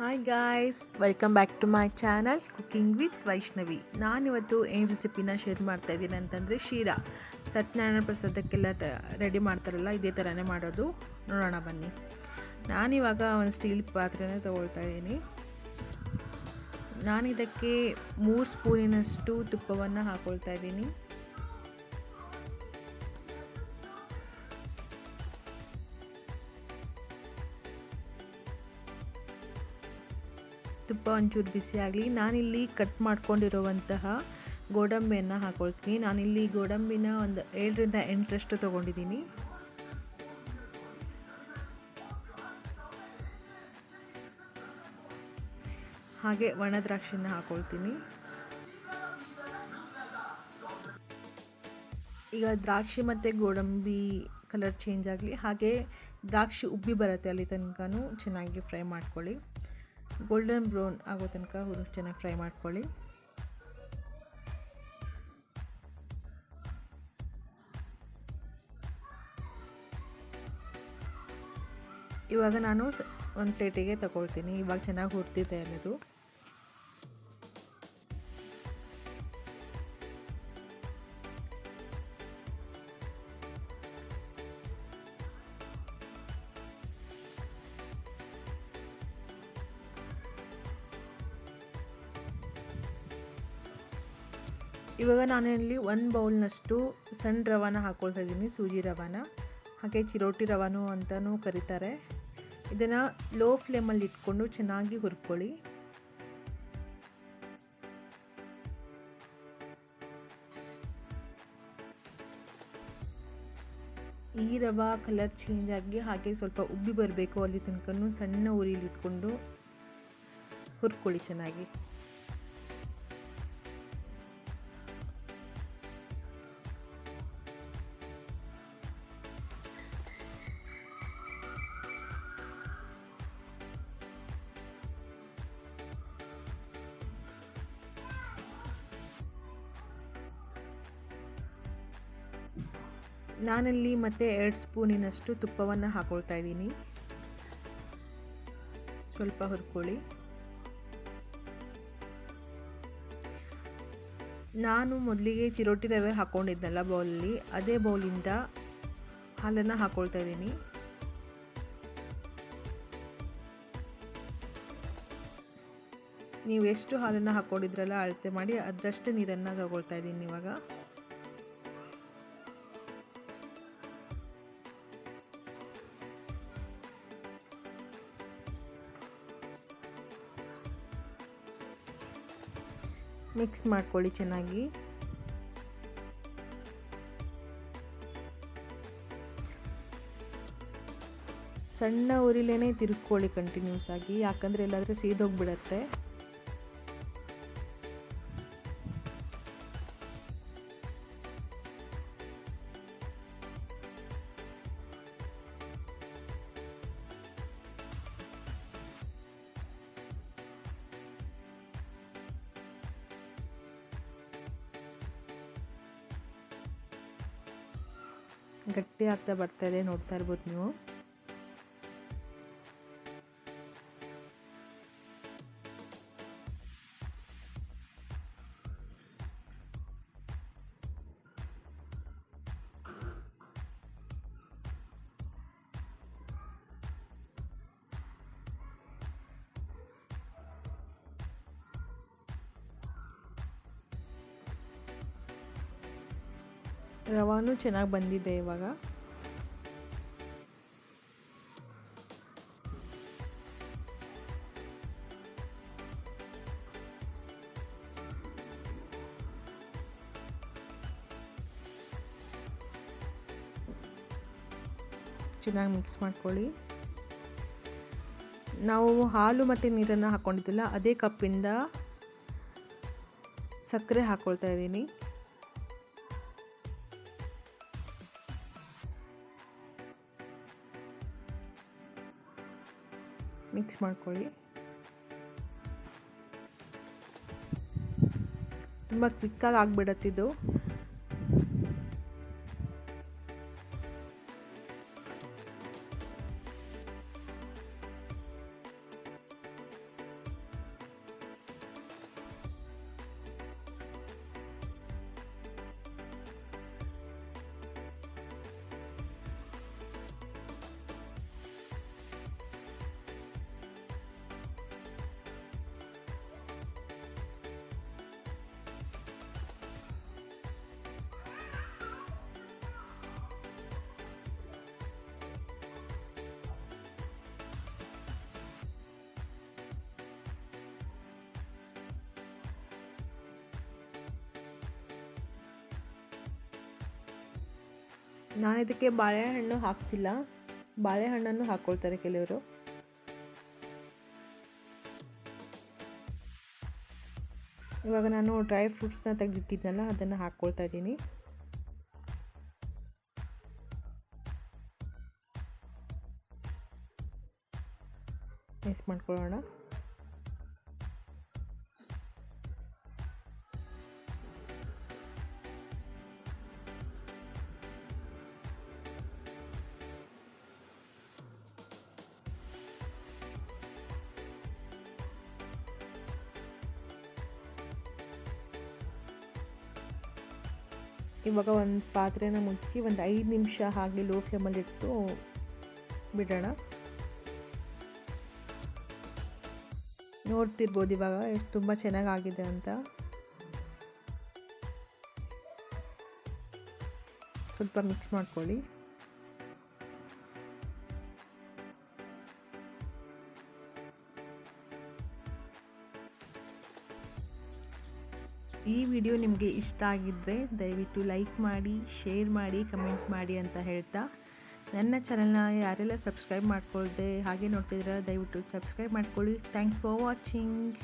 Hi guys welcome back to my channel cooking with Vaishnavi ನಾನಿವತ್ತು ಏನು ರೆಸಿಪಿನ share ಮಾಡ್ತಾ ಇದ್ದೀನಿ ಅಂತಂದರೆ ಶೀರಾ. ಸತ್ಯನಾರಾಯಣ ಪ್ರಸಾದಕ್ಕೆಲ್ಲ ತ ರೆಡಿ ಮಾಡ್ತಾರಲ್ಲ, ಇದೇ ಥರನೇ ಮಾಡೋದು. ನೋಡೋಣ ಬನ್ನಿ. ನಾನಿವಾಗ ಒಂದು ಸ್ಟೀಲ್ ಪಾತ್ರೆನ ತೊಗೊಳ್ತಾ ಇದ್ದೀನಿ. ನಾನಿದಕ್ಕೆ ಮೂರು ಸ್ಪೂನಿನಷ್ಟು ತುಪ್ಪವನ್ನು ಹಾಕ್ಕೊಳ್ತಾ ಇದ್ದೀನಿ. ತುಪ್ಪ ಒಂಚೂರು ಬಿಸಿ ಆಗಲಿ, ನಾನಿಲ್ಲಿ ಕಟ್ ಮಾಡ್ಕೊಂಡಿರುವಂತಹ ಗೋಡಂಬಿಯನ್ನು ಹಾಕೊಳ್ತೀನಿ. ನಾನಿಲ್ಲಿ ಗೋಡಂಬಿನ ಒಂದು ಏಳರಿಂದ ಎಂಟರಷ್ಟು ತೊಗೊಂಡಿದ್ದೀನಿ. ಹಾಗೆ ಒಣ ದ್ರಾಕ್ಷಿನ ಹಾಕೊಳ್ತೀನಿ. ಈಗ ದ್ರಾಕ್ಷಿ ಮತ್ತು ಗೋಡಂಬಿ ಕಲರ್ ಚೇಂಜ್ ಆಗಲಿ, ಹಾಗೆ ದ್ರಾಕ್ಷಿ ಉಬ್ಬಿ ಬರುತ್ತೆ ಅಲ್ಲಿ ತನಕನೂ ಚೆನ್ನಾಗಿ ಫ್ರೈ ಮಾಡ್ಕೊಳ್ಳಿ. ಗೋಲ್ಡನ್ ಬ್ರೌನ್ ಆಗೋ ತನಕ ಚೆನ್ನಾಗಿ ಫ್ರೈ ಮಾಡ್ಕೊಳ್ಳಿ. ಇವಾಗ ನಾನು ಒಂದು ಪ್ಲೇಟಿಗೆ ತಗೊಳ್ತೀನಿ. ಇವಾಗ ಚೆನ್ನಾಗಿ ಹುರ್ತಿದೆ ಅನ್ನೋದು. ಇವಾಗ ನಾನಿಲ್ಲಿ ಒಂದು ಬೌಲ್ನಷ್ಟು ಸಣ್ಣ ರವಾನ ಹಾಕ್ಕೊಳ್ತಾ ಇದ್ದೀನಿ, ಸೂಜಿ ರವಾನ. ಹಾಗೆ ಚಿರೋಟಿ ರವಾನು ಅಂತಲೂ ಕರೀತಾರೆ. ಇದನ್ನು ಲೋ ಫ್ಲೇಮಲ್ಲಿ ಇಟ್ಕೊಂಡು ಚೆನ್ನಾಗಿ ಹುರ್ಕೊಳ್ಳಿ. ಈ ರವಾ ಕಲರ್ ಚೇಂಜ್ ಆಗಿ ಹಾಗೆ ಸ್ವಲ್ಪ ಉಬ್ಬಿ ಬರಬೇಕು ಅಲ್ಲಿ ತನಕ ಸಣ್ಣ ಉರಿಲಿ ಇಟ್ಕೊಂಡು ಹುರ್ಕೊಳ್ಳಿ ಚೆನ್ನಾಗಿ. ನಾನಲ್ಲಿ ಮತ್ತೆ ಎರಡು ಸ್ಪೂನಿನಷ್ಟು ತುಪ್ಪವನ್ನು ಹಾಕೊಳ್ತಾ ಇದ್ದೀನಿ. ಸ್ವಲ್ಪ ಹುರ್ಕೊಳ್ಳಿ. ನಾನು ಮೊದಲಿಗೆ ಚಿರೋಟಿ ರವೆ ಹಾಕ್ಕೊಂಡಿದ್ದೆನಲ್ಲ ಬೌಲಲ್ಲಿ, ಅದೇ ಬೌಲಿಂದ ಹಾಲನ್ನು ಹಾಕ್ಕೊಳ್ತಾ ಇದ್ದೀನಿ. ನೀವು ಎಷ್ಟು ಹಾಲನ್ನು ಹಾಕ್ಕೊಂಡಿದ್ರಲ್ಲ ಅಳತೆ ಮಾಡಿ, ಅದರಷ್ಟು ನೀರನ್ನು ತಗೊಳ್ತಾ ಇದ್ದೀನಿ ಇವಾಗ. ಮಿಕ್ಸ್ ಮಾಡ್ಕೊಳ್ಳಿ ಚೆನ್ನಾಗಿ. ಸಣ್ಣ ಉರಿಲೇನೆ ತಿರುಗ್ಕೊಳ್ಳಿ ಕಂಟಿನ್ಯೂಸ್ ಆಗಿ ಯಾಕಂದರೆ ಎಲ್ಲಾದರೂ ಸೀದೋಗ್ಬಿಡತ್ತೆ. ಗಟ್ಟಿ ಆಗ್ತಾ ಬರ್ತಾ ಇದೆ ನೋಡ್ತಾ ಇರ್ಬೋದು ನೀವು. ರವಾನು ಚೆನ್ನಾಗಿ ಬಂದಿದೆ ಇವಾಗ. ಚೆನ್ನಾಗಿ ಮಿಕ್ಸ್ ಮಾಡ್ಕೊಳ್ಳಿ. ನಾವು ಹಾಲು ಮತ್ತು ನೀರನ್ನು ಹಾಕ್ಕೊಂಡಿದ್ದಿಲ್ಲ ಅದೇ ಕಪ್ಪಿಂದ ಸಕ್ಕರೆ ಹಾಕ್ಕೊಳ್ತಾ ಇದ್ದೀನಿ. ಮಿಕ್ಸ್ ಮಾಡ್ಕೊಳ್ಳಿ. ತುಂಬ ಕ್ವಿಕ್ಕಾಗಿ ಆಗಿಬಿಡತ್ತಿದ್ದು ನಾನು ಇದಕ್ಕೆ ಬಾಳೆಹಣ್ಣು ಹಾಕ್ತಿಲ್ಲ. ಬಾಳೆಹಣ್ಣನ್ನು ಹಾಕ್ಕೊಳ್ತಾರೆ ಕೆಲವರು. ಇವಾಗ ನಾನು ಡ್ರೈ ಫ್ರೂಟ್ಸ್ನ ತೆಗೆದಿಟ್ಟಿದ್ನಲ್ಲ ಅದನ್ನು ಹಾಕ್ಕೊಳ್ತಾ ಇದ್ದೀನಿ. ಮಿಕ್ಸ್ ಮಾಡ್ಕೊಳ್ಳೋಣ. ಇವಾಗ ಒಂದು ಪಾತ್ರೆನ ಮುಚ್ಚಿ ಒಂದು ಐದು ನಿಮಿಷ ಹಾಗೆ ಲೋ ಫ್ಲೇಮಲ್ಲಿ ಇಟ್ಟು ಬಿಡೋಣ. ನೋಡ್ತಿರ್ಬೋದು ಇವಾಗ, ಎಷ್ಟು ತುಂಬ ಚೆನ್ನಾಗಾಗಿದೆ ಅಂತ. ಸ್ವಲ್ಪ ಮಿಕ್ಸ್ ಮಾಡ್ಕೊಳ್ಳಿ. ಈ ವಿಡಿಯೋ ನಿಮಗೆ ಇಷ್ಟ ಆಗಿದ್ದರೆ ದಯವಿಟ್ಟು ಲೈಕ್ ಮಾಡಿ, ಶೇರ್ ಮಾಡಿ, ಕಮೆಂಟ್ ಮಾಡಿ ಅಂತ ಹೇಳ್ತಾ. ನನ್ನ ಚಾನಲ್ನ ಯಾರೆಲ್ಲ ಸಬ್ಸ್ಕ್ರೈಬ್ ಮಾಡ್ಕೊಳ್ದೆ ಹಾಗೆ ನೋಡ್ತಿದ್ರೆ ದಯವಿಟ್ಟು ಸಬ್ಸ್ಕ್ರೈಬ್ ಮಾಡ್ಕೊಳ್ಳಿ. Thanks for watching